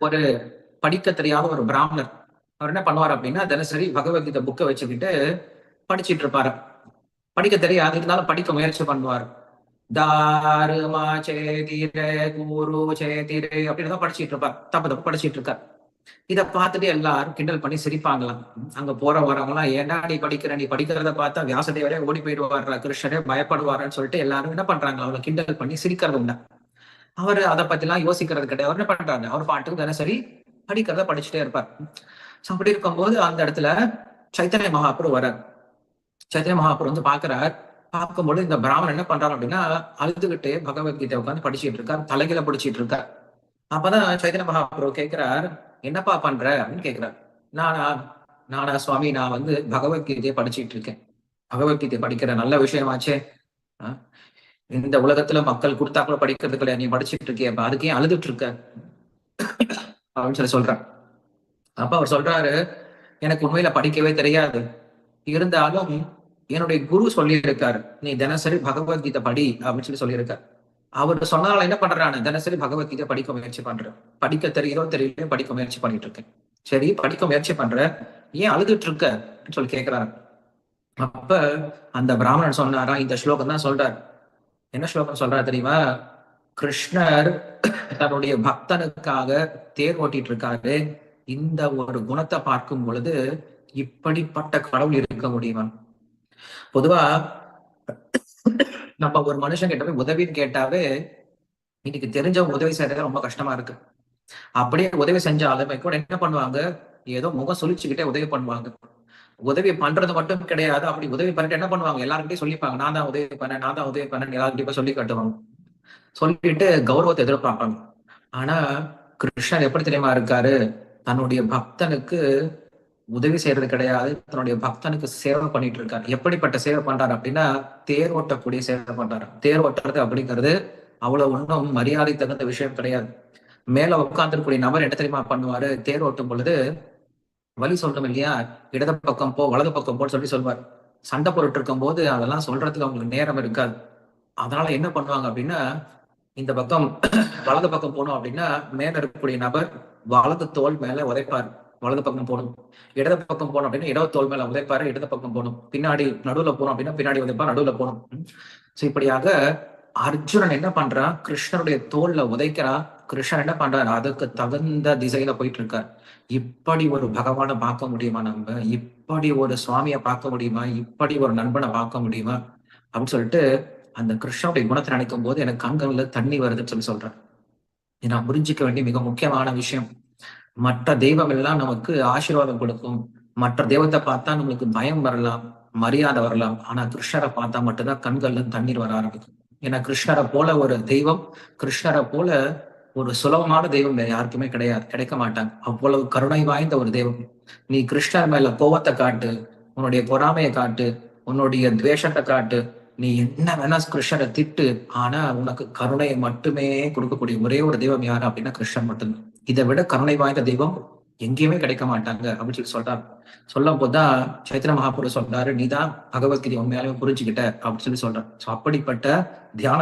ஒரு படிக்க தெரியாத ஒரு பிராமணர். அவர் என்ன பண்ணுவார் அப்படின்னா தினசரி பகவத்கீதை புக்கை வச்சுக்கிட்டு படிச்சிட்டு இருப்பாரு. படிக்க தெரியாது இருந்தாலும் படிக்க முயற்சி பண்ணுவார். தாருமா சேதிரே குரு சேதிரே அப்படின்னு தான் படிச்சுட்டு இருப்பார். தப்பு தப்பு படிச்சிட்டு இருக்கார். இத பார்த்துட்டு எல்லாரும் கிண்டல் பண்ணி சிரிப்பாங்களாம். அங்க போற வரவங்களாம் ஏன்டா நீ படிக்கிற? நீ படிக்கிறத பார்த்தா வியாசதேவரே ஓடி போயிடுவாரா கிருஷ்ணரே பயப்படுவாருன்னு சொல்லிட்டு எல்லாரும் என்ன பண்றாங்க? அவளை கிண்டல் பண்ணி சிரிக்கிறது உண்டா. அவர் அதை பத்தி எல்லாம் யோசிக்கிறது கிடையாது. அவர் என்ன பண்றாரு? அவர் பாட்டுக்கு தினசரி படிக்கிறத படிச்சுட்டே இருப்பார். ஸோ அப்படி இருக்கும்போது அந்த இடத்துல சைத்தன்ய மகாபுரு வரார் சைத்தன்ய மகாபுரு வந்து பாக்குறார். பார்க்கும்போது இந்த பிராமணன் என்ன பண்றாரு அப்படின்னா அழுதுகிட்டே பகவத்கீதை உட்காந்து படிச்சுட்டு இருக்கார். தலைகில படிச்சிட்டு இருக்கார். அப்பதான் சைத்தன்ய மகாபுரு கேட்கிறார் என்னப்பா பண்ற? அப்படின்னு கேட்கிறார் நானா நானா சுவாமி நான் வந்து பகவத்கீதையை படிச்சுட்டு இருக்கேன். பகவத்கீதை படிக்கிற நல்ல விஷயமாச்சே. இந்த உலகத்துல மக்கள் கொடுத்தா கூட படிக்கிறது கிடையாது நீ படிச்சிட்டு இருக்கிய அதுக்கே அழுதுட்டு இருக்க. அப்படின்னு சொல்லி சொல்றான். அப்ப அவர் சொல்றாரு எனக்கு உண்மையில படிக்கவே தெரியாது. இருந்தாலும் என்னுடைய குரு சொல்லியிருக்காரு நீ தினசரி பகவத்கீதை படி அப்படின்னு சொல்லி சொல்லியிருக்காரு. அவர் சொன்னால என்ன பண்றானு தினசரி பகவத்கீதை படிக்க முயற்சி பண்றேன் படிக்க தெரியுதோ தெரியலையோ படிக்க முயற்சி பண்ணிட்டு இருக்கேன். சரி படிக்க முயற்சி பண்ற. ஏன் அழுதுட்டு இருக்க? அப்படின்னு சொல்லி கேட்கிறாரு அப்ப அந்த பிராமணன் சொன்னாரா இந்த ஸ்லோகம் தான் சொல்றாரு. என்ன ஸ்லோகம் சொல்றாரு தெரியுமா? கிருஷ்ணர் தன்னுடைய பக்தனுக்காக தேர் ஓட்டிட்டு இருக்காரு இந்த ஒரு குணத்தை பார்க்கும் பொழுது இப்படிப்பட்ட கடவுள் இருக்க முடியுமா? பொதுவா நம்ம ஒரு மனுஷன் கிட்ட போய் உதவின்னு கேட்டாவே இன்னைக்கு தெரிஞ்சவங்க உதவி செய்யறது ரொம்ப கஷ்டமா இருக்கு. அப்படியே உதவி செஞ்சாலுமே கூட என்ன பண்ணுவாங்க? ஏதோ முகம் சுழிச்சுக்கிட்டே உதவி பண்ணுவாங்க. உதவி பண்றது மட்டும் கிடையாது. அப்படி உதவி பண்ணிட்டு என்ன பண்ணுவாங்க? எல்லாருக்கிட்டையும் சொல்லிப்பாங்க. நான் தான் உதவி பண்ணேன் நான் தான் உதவி பண்ணேன் எல்லாருக்கிட்டையும் சொல்லி கட்டுவாங்க. சொல்லிட்டு கௌரவத்தை எதிர்பார்ப்பாங்க. ஆனா கிருஷ்ணர் எப்படி தெரியுமா இருக்காரு? தன்னுடைய பக்தனுக்கு உதவி செய்யறது கிடையாது. தன்னுடைய பக்தனுக்கு சேவை பண்ணிட்டு இருக்காரு. எப்படிப்பட்ட சேவை பண்றாரு அப்படின்னா தேர் ஓட்டக்கூடிய சேவை பண்றாரு. தேர் ஓட்டுறது அப்படிங்கிறது அவ்வளவு ஒன்றும் மரியாதை தகுந்த விஷயம் கிடையாது. மேல உட்கார்ந்துருக்கூடிய நபர் என்ன தெரியுமா பண்ணுவாரு? தேர் ஓட்டும் பொழுது வழி சொல்றோம் இல்லையா? இடது பக்கம் போ வலது பக்கம் போன்னு சொல்லி சொல்வார். சண்டை போட்டு இருக்கும் போது அதெல்லாம் சொல்றதுக்கு அவங்களுக்கு நேரம் இருக்காது. அதனால என்ன பண்ணுவாங்க அப்படின்னா இந்த பக்கம் வலது பக்கம் போனோம் அப்படின்னா மேல இருக்கக்கூடிய நபர் வலது தோல் மேல உதைப்பார். வலது பக்கம் போகணும். இடது பக்கம் போனோம் அப்படின்னா இடது தோல் மேல உதைப்பாரு இடது பக்கம் போகணும். பின்னாடி நடுவுல போனோம் அப்படின்னா பின்னாடி உதைப்பார் நடுவுல போகணும். சோ இப்படியாக அர்ஜுனன் என்ன பண்றான்? கிருஷ்ணருடைய தோல்ல உதைக்கிறான். கிருஷ்ணன் என்ன பண்றாரு? அதுக்கு தகுந்த திசையில போயிட்டு இருக்கார் இப்படி ஒரு பகவானை பார்க்க முடியுமா நம்ம? இப்படி ஒரு சுவாமியை பார்க்க முடியுமா? இப்படி ஒரு நண்பனை பார்க்க முடியுமா? அப்படின்னு சொல்லிட்டு அந்த கிருஷ்ணனுடைய குணத்தை நினைக்கும் போது எனக்கு கண்கள்ல தண்ணி வருதுன்னு சொல்லி சொல்றேன் நான் புரிஞ்சிக்க வேண்டிய மிக முக்கியமான விஷயம். மற்ற தெய்வம் எல்லாம் நமக்கு ஆசீர்வாதம் கொடுக்கும். மற்ற தெய்வத்தை பார்த்தா நம்மளுக்கு பயம் வரலாம் மரியாதை வரலாம். ஆனா கிருஷ்ணரை பார்த்தா மட்டும்தான் கண்கள்ல தண்ணீர் வர ஆரம்பிக்கும். ஏன்னா கிருஷ்ணரை போல ஒரு தெய்வம் கிருஷ்ணரை போல ஒரு சுலபமான தெய்வம் வேற யாருக்குமே கிடையாது கிடைக்க மாட்டாங்க. அவ்வளவு கருணை வாய்ந்த ஒரு தெய்வம். நீ கிருஷ்ணர் மேல கோவத்தை காட்டு உன்னுடைய பொறாமையை காட்டு உன்னுடைய துவேஷத்தை காட்டு நீ என்ன வேணா கிருஷ்ணரை திட்டு ஆனா உனக்கு கருணையை மட்டுமே கொடுக்கக்கூடிய ஒரே ஒரு தெய்வம் யாரு அப்படின்னா கிருஷ்ணன் மட்டும்தான். இதை விட கருணை வாய்ந்த தெய்வம் எங்கேயுமே கிடைக்க மாட்டாங்க அப்படின்னு சொல்லி சொல்றாரு சொல்லும் போதுதான் சைத்திர மகாபுரு சொல்றாரு நீதான் பகவத்கீதை உண்மையாலுமே புரிஞ்சுக்கிட்ட அப்படின்னு சொல்லி சொல்றாரு. அப்படிப்பட்ட தியான